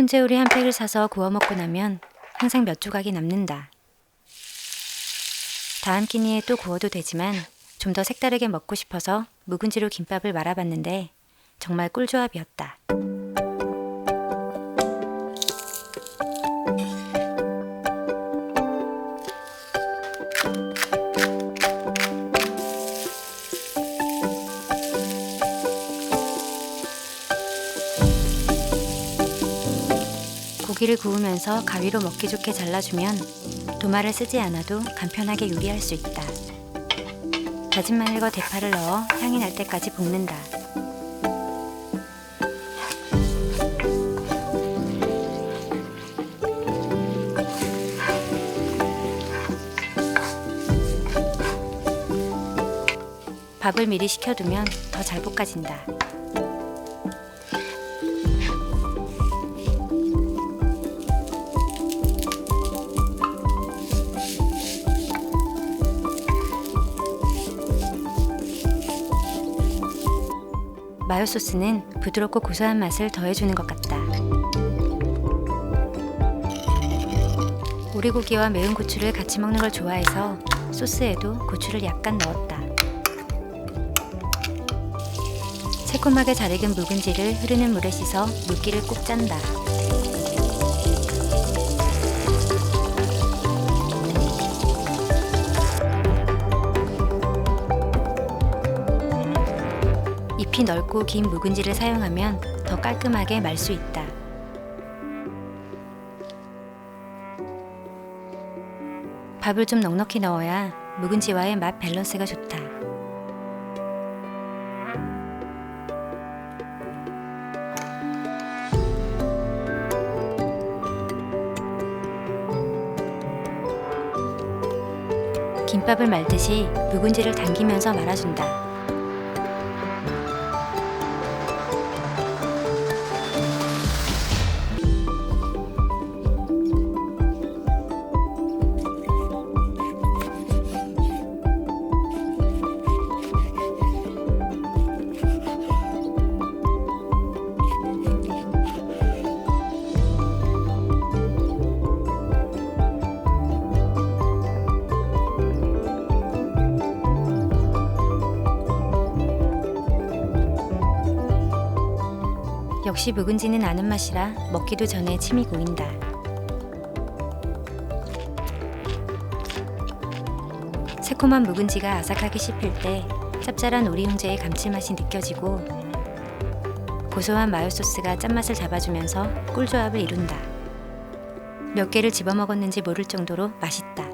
훈제오리 한 팩을 사서 구워 먹고 나면 항상 몇 조각이 남는다. 다음 끼니에 또 구워도 되지만 좀 더 색다르게 먹고 싶어서 묵은지로 김밥을 말아봤는데 정말 꿀조합이었다. 고기를 구우면서 가위로 먹기 좋게 잘라주면 도마를 쓰지 않아도 간편하게 요리할 수 있다. 다진 마늘과 대파를 넣어 향이 날 때까지 볶는다. 밥을 미리 식혀두면 더 잘 볶아진다. 마요 소스는 부드럽고 고소한 맛을 더해주는 것 같다. 오리고기와 매운 고추를 같이 먹는 걸 좋아해서 소스에도 고추를 약간 넣었다. 새콤하게 잘 익은 묵은지를 흐르는 물에 씻어 물기를 꼭 짠다. 잎이 넓고 긴 묵은지를 사용하면 더 깔끔하게 말 수 있다. 밥을 좀 넉넉히 넣어야 묵은지와의 맛 밸런스가 좋다. 김밥을 말듯이 묵은지를 당기면서 말아준다. 역시 묵은지는 아는 맛이라 먹기도 전에 침이 고인다. 새콤한 묵은지가 아삭하게 씹힐 때 짭짤한 오리용제의 감칠맛이 느껴지고 고소한 마요 소스가 짠맛을 잡아주면서 꿀조합을 이룬다. 몇 개를 집어 먹었는지 모를 정도로 맛있다.